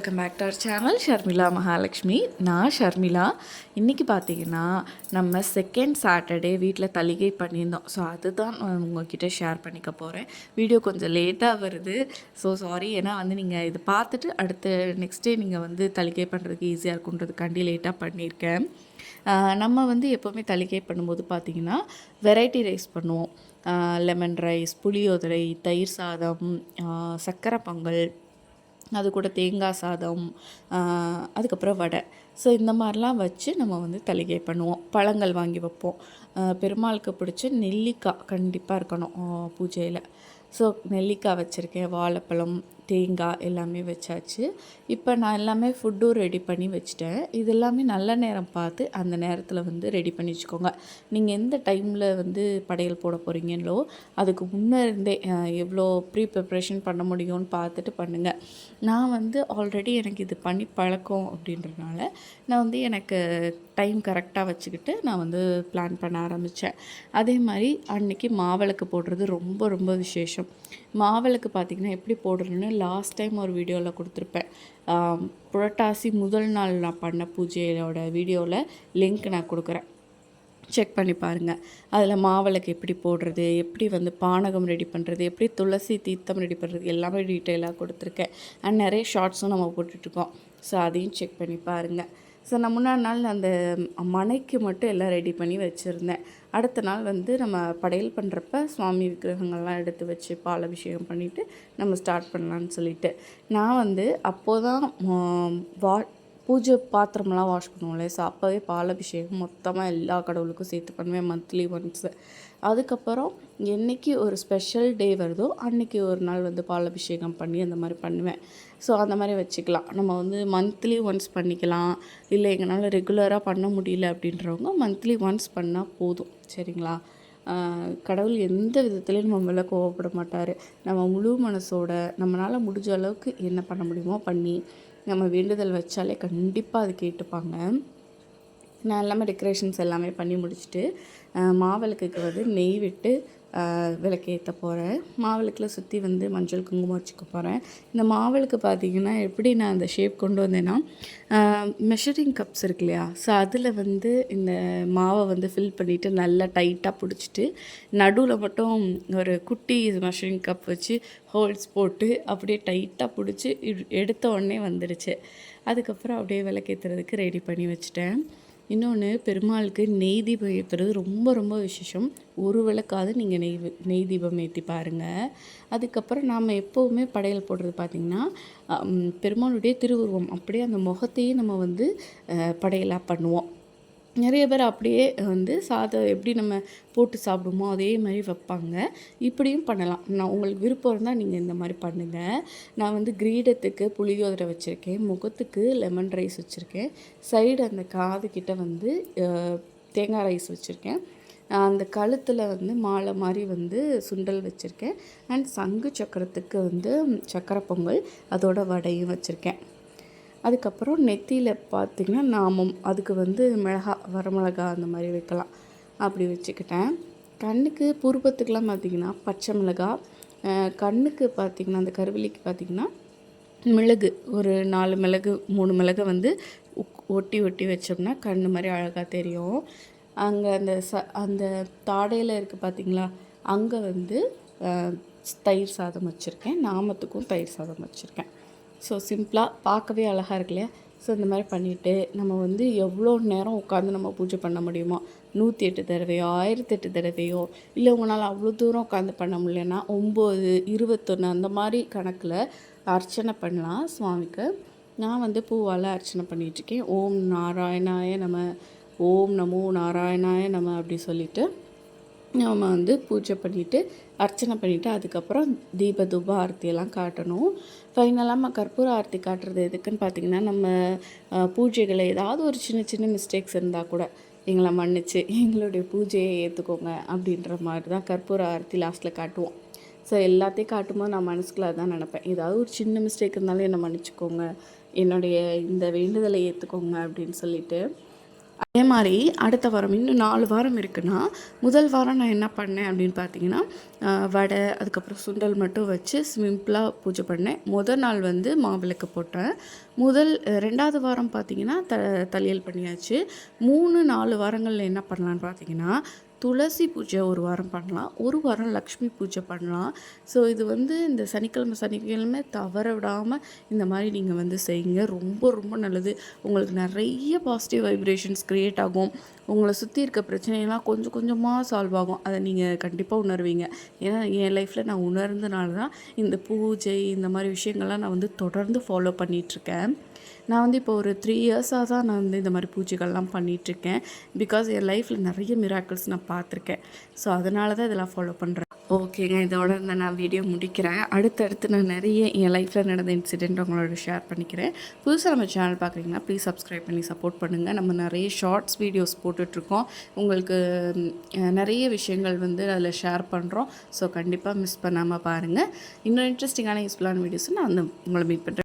Welcome back to our channel Sharmila Mahalakshmi நான் ஷர்மிளா இன்றைக்கி பார்த்தீங்கன்னா நம்ம செகண்ட் சாட்டர்டே வீட்டில் தலிகை பண்ணியிருந்தோம். ஸோ அதுதான் நான் உங்ககிட்ட ஷேர் பண்ணிக்க போகிறேன் வீடியோ கொஞ்சம் லேட்டாக வருது. ஸோ சாரி ஏன்னா வந்து நீங்கள் இது பார்த்துட்டு அடுத்த நெக்ஸ்ட் டே நீங்கள் வந்து தலிகை பண்ணுறதுக்கு ஈஸியாக இருக்குன்றதுக்காண்டி லேட்டாக பண்ணியிருக்கேன். நம்ம வந்து எப்போவுமே தலிகை பண்ணும்போது பார்த்தீங்கன்னா வெரைட்டி ரைஸ் பண்ணுவோம். லெமன் ரைஸ் புளியோதரை தயிர் சாதம் சக்கரை பொங்கல் அது கூட தேங்காய் சாதம் அதுக்கப்புறம் வடை. ஸோ இந்த மாதிரிலாம் வச்சு நம்ம வந்து தலிகை பண்ணுவோம். பழங்கள் வாங்கி வைப்போம். பெருமாளுக்கு பிடிச்ச நெல்லிக்காய் கண்டிப்பாக இருக்கணும் பூஜையில். ஸோ நெல்லிக்காய் வச்சுருக்கேன் வாழைப்பழம் தேங்காய் எல்லாமே வச்சாச்சு. இப்போ நான் எல்லாமே ஃபுட்டும் ரெடி பண்ணி வச்சுட்டேன். இது எல்லாமே நல்ல நேரம் பார்த்து அந்த நேரத்தில் வந்து ரெடி பண்ணி வச்சுக்கோங்க. நீங்கள் எந்த டைமில் வந்து படையல் போட போகிறீங்களோ அதுக்கு முன்னே இருந்தே எவ்வளோ ப்ரீ ப்ரிப்ரேஷன் பண்ண முடியும்னு பார்த்துட்டு பண்ணுங்கள் நான் வந்து ஆல்ரெடி எனக்கு இது பண்ணி பழக்கம் அப்படின்றனால நான் வந்து எனக்கு டைம் கரெக்டாக வச்சுக்கிட்டு நான் வந்து பிளான் பண்ண ஆரம்பித்தேன் அதே மாதிரி அன்னைக்கு மாவிளக்கு போடுறது ரொம்ப ரொம்ப விசேஷம். மாவிளக்கு பார்த்திங்கன்னா எப்படி போடுறதுன்னு லாஸ்ட் டைம் ஒரு வீடியோவில் கொடுத்துருப்பேன். புரட்டாசி முதல் நாள் நான் பண்ண பூஜையோட வீடியோவில் லிங்க் நான் கொடுக்குறேன். செக் பண்ணி பாருங்கள் அதில் மாவிளக்கு எப்படி போடுறது எப்படி வந்து பானகம் ரெடி பண்ணுறது எப்படி துளசி தீர்த்தம் ரெடி பண்ணுறது எல்லாமே டீட்டெயிலாக கொடுத்துருக்கேன். அண்ட் நிறைய ஷார்ட்ஸும் நம்ம போட்டுட்ருக்கோம் ஸோ அதையும் செக் பண்ணி பாருங்கள் ஸோ நான் முன்னாடி நாள் அந்த மனைக்கு மட்டும் எல்லாம் ரெடி பண்ணி வச்சுருந்தேன். அடுத்த நாள் வந்து நம்ம படையல் பண்ணுறப்ப சுவாமி விக்கிரகங்கள்லாம் எடுத்து வச்சு பால் அபிஷேகம் பண்ணிவிட்டு நம்ம ஸ்டார்ட் பண்ணலான்னு சொல்லிட்டு. நான் வந்து அப்போது தான் வா பூஜை பாத்திரமெல்லாம் வாஷ் பண்ணுவோம்ல ஸோ அப்போவே பால் அபிஷேகம் மொத்தமாக எல்லா கடவுளுக்கும் சேர்த்து பண்ணுவேன் மந்த்லி ஒன்ஸு அதுக்கப்புறம் என்றைக்கு ஒரு ஸ்பெஷல் டே வருதோ அன்றைக்கி ஒரு நாள் வந்து பால் அபிஷேகம் பண்ணி அந்த மாதிரி பண்ணுவேன். ஸோ அந்த மாதிரி வச்சுக்கலாம். நம்ம வந்து மந்த்லி ஒன்ஸ் பண்ணிக்கலாம். இல்லை எங்களால் ரெகுலராக பண்ண முடியல அப்படின்றவங்க மந்த்லி ஒன்ஸ் பண்ணால் போதும். சரிங்களா? கடவுள் எந்த விதத்துலையும் நம்ம மேலே கோவப்பட மாட்டார். நம்ம முழு மனசோட நம்மளால் முடிஞ்ச அளவுக்கு என்ன பண்ண முடியுமோ பண்ணி நம்ம வேண்டுதல் வச்சாலே கண்டிப்பாக அது கேட்டுப்பாங்க. நான் எல்லாமே டெக்கரேஷன்ஸ் எல்லாமே பண்ணி முடிச்சுட்டு மாவிளக்குக்கு வந்து நெய் விட்டு விளக்கேற்ற போகிறேன் மாவிளக்கில் சுற்றி வந்து மஞ்சள் குங்குமம் வச்சுக்க போகிறேன் இந்த மாவிளக்கு பார்த்தீங்கன்னா எப்படி நான் அந்த ஷேப் கொண்டு வந்தேன்னா மெஷரிங் கப்ஸ் இருக்கு இல்லையா? ஸோ அதில் வந்து இந்த மாவை வந்து ஃபில் பண்ணிவிட்டு நல்லா டைட்டாக பிடிச்சிட்டு நடுவில் மட்டும் ஒரு குட்டி மெஷரிங் கப் வச்சு ஹோல்ஸ் போட்டு அப்படியே டைட்டாக பிடிச்சி எடுத்த உடனே வந்துடுச்சு அதுக்கப்புறம் அப்படியே விளக்கேற்றுறதுக்கு ரெடி பண்ணி வச்சுட்டேன். இன்னொன்று பெருமாளுக்கு நெய் தீபம் ஏற்றுறது ரொம்ப ரொம்ப விசேஷம். ஒரு விளக்காவது நீங்கள் நெய் நெய் தீபம் ஏற்றி பாருங்கள் அதுக்கப்புறம் நாம் எப்போவுமே படையல் போடுறது பார்த்திங்கன்னா பெருமாளுடைய திருவுருவம். அப்படியே அந்த முகத்தையே நம்ம வந்து படையலாக பண்ணுவோம். நிறைய பேர் அப்படியே வந்து சாதம் எப்படி நம்ம போட்டு சாப்பிடுமோ அதே மாதிரி வைப்பாங்க. இப்படியும் பண்ணலாம். நான் உங்களுக்கு விருப்பம் இருந்தால் நீங்கள் இந்த மாதிரி பண்ணுங்கள் நான் வந்து கிரீடத்துக்கு புளியோதரை வச்சுருக்கேன். முகத்துக்கு லெமன் ரைஸ் வச்சுருக்கேன். சைடு அந்த காதுக்கிட்ட வந்து தேங்காய் ரைஸ் வச்சுருக்கேன். அந்த கழுத்தில் வந்து மாலை மாதிரி வந்து சுண்டல் வச்சுருக்கேன். அண்ட் சங்கு சக்கரத்துக்கு வந்து சக்கரை பொங்கல் அதோட வடையும் வச்சுருக்கேன். அதுக்கப்புறம் நெத்தியில் பார்த்திங்கன்னா நாமம் அதுக்கு வந்து மிளகா வரமிளகா அந்த மாதிரி வைக்கலாம். அப்படி வச்சுக்கிட்டேன். கண்ணுக்கு பூர்வத்துக்கெலாம் பார்த்திங்கன்னா பச்சை மிளகா கண்ணுக்கு பார்த்திங்கன்னா அந்த கருவிலிக்கு பார்த்திங்கன்னா மிளகு ஒரு நாலு மிளகு மூணு மிளகு வந்து ஒட்டி ஒட்டி வச்சோம்னா கண் மாதிரி அழகாக தெரியும். அங்கே அந்த ச அந்த தாடையில் இருக்குது பார்த்திங்களா அங்கே வந்து தயிர் சாதம் வச்சுருக்கேன். நாமத்துக்கும் தயிர் சாதம் வச்சுருக்கேன். ஸோ சிம்பிளாக பார்க்கவே அழகாக இருக்கு இல்லையா ஸோ இந்த மாதிரி பண்ணிவிட்டு நம்ம வந்து எவ்வளோ நேரம் உட்காந்து நம்ம பூஜை பண்ண முடியுமோ நூற்றி எட்டு தடவையோ ஆயிரத்தெட்டு தடவையோ இல்லை உங்களால் அவ்வளோ தூரம் உட்காந்து பண்ண முடியலன்னா ஒம்பது இருபத்தொன்று அந்த மாதிரி கணக்கில் அர்ச்சனை பண்ணலாம் சுவாமிக்கு. நான் வந்து பூவால் அர்ச்சனை பண்ணிகிட்ருக்கேன் ஓம் நாராயணாய நம ஓம் நமோ நாராயணாய நம அப்படி சொல்லிவிட்டு நம்ம வந்து பூஜை பண்ணிவிட்டு அர்ச்சனை பண்ணிவிட்டு அதுக்கப்புறம் தீப தூப ஆர்த்தியெல்லாம் காட்டணும். ஃபைனலாக நம்ம கற்பூர ஆரத்தி காட்டுறது எதுக்குன்னு பார்த்திங்கன்னா நம்ம பூஜைகளை ஏதாவது ஒரு சின்ன சின்ன மிஸ்டேக்ஸ் இருந்தால் கூட எங்களை மன்னிச்சு எங்களுடைய பூஜையை ஏற்றுக்கோங்க அப்படின்ற மாதிரி தான் கற்பூர ஆரத்தி லாஸ்ட்டில் காட்டுவோம். ஸோ எல்லாத்தையும் காட்டும்போது நான் மனசுக்குள்ள தான் நினப்பேன். ஏதாவது ஒரு சின்ன மிஸ்டேக் இருந்தாலும் என்னை மன்னிச்சுக்கோங்க. என்னுடைய இந்த வேண்டுதலை ஏற்றுக்கோங்க அப்படின்னு சொல்லிட்டு அதே மாதிரி அடுத்த வாரம் இன்னும் நாலு வாரம் இருக்குன்னா முதல் வாரம் நான் என்ன பண்ணேன் அப்படின்னு பார்த்தீங்கன்னா வடை அதுக்கப்புறம் சுண்டல் மட்டும் வச்சு சிம்பிளாக பூஜை பண்ணேன். முதல் நாள் வந்து மாவிளக்கு போட்டேன். முதல் ரெண்டாவது வாரம் பார்த்தீங்கன்னா த தலையல் பண்ணியாச்சு. மூணு நாலு வாரங்களில் என்ன பண்ணலான்னு பார்த்தீங்கன்னா துளசி பூஜை ஒரு வாரம் பண்ணலாம். ஒரு வாரம் லக்ஷ்மி பூஜை பண்ணலாம். ஸோ இது வந்து இந்த சனிக்கிழமை சனிக்கிழமை தவற விடாமல் இந்த மாதிரி நீங்கள் வந்து செய்யுங்க. ரொம்ப ரொம்ப நல்லது. உங்களுக்கு நிறைய பாசிட்டிவ் வைப்ரேஷன்ஸ் க்ரியேட் ஆகும். உங்களை சுற்றி இருக்க பிரச்சனையெல்லாம் கொஞ்சம் கொஞ்சமாக சால்வ் ஆகும். அதை நீங்கள் கண்டிப்பாக உணர்வீங்க. ஏன்னா என் லைஃப்பில் நான் உணர்ந்தனால தான் இந்த பூஜை இந்த மாதிரி விஷயங்கள்லாம் நான் வந்து தொடர்ந்து ஃபாலோ பண்ணிகிட்ருக்கேன் நான் வந்து இப்போ ஒரு த்ரீ இயர்ஸாக தான் நான் வந்து இந்த மாதிரி பூஜைகள்லாம் பண்ணிகிட்ருக்கேன் பிகாஸ் என் லைஃப்பில் நிறைய மிராக்கிள்ஸ் நான் பார்த்துருக்கேன். ஸோ அதனால தான் இதெல்லாம் ஃபாலோ பண்ணுறேன் ஓகேங்க இதோட இந்த நான் வீடியோ முடிக்கிறேன். அடுத்தடுத்து நான் நிறைய என் லைஃப்பில் நடந்த இன்சிடெண்ட் உங்களோட ஷேர் பண்ணிக்கிறேன். புதுசாக நம்ம சேனல் பார்க்குறீங்கன்னா ப்ளீஸ் சப்ஸ்கிரைப் பண்ணி சப்போர்ட் பண்ணுங்கள் நம்ம நிறைய ஷார்ட்ஸ் வீடியோஸ் போட்டுட்ருக்கோம். உங்களுக்கு நிறைய விஷயங்கள் வந்து அதில் ஷேர் பண்ணுறோம் ஸோ கண்டிப்பாக மிஸ் பண்ணாமல் பாருங்கள் இன்னும் இன்ட்ரெஸ்டிங்கான யூஸ்ஃபுல்லான வீடியோஸ் நான் வந்து உங்களை மீட் பண்ணுறேன்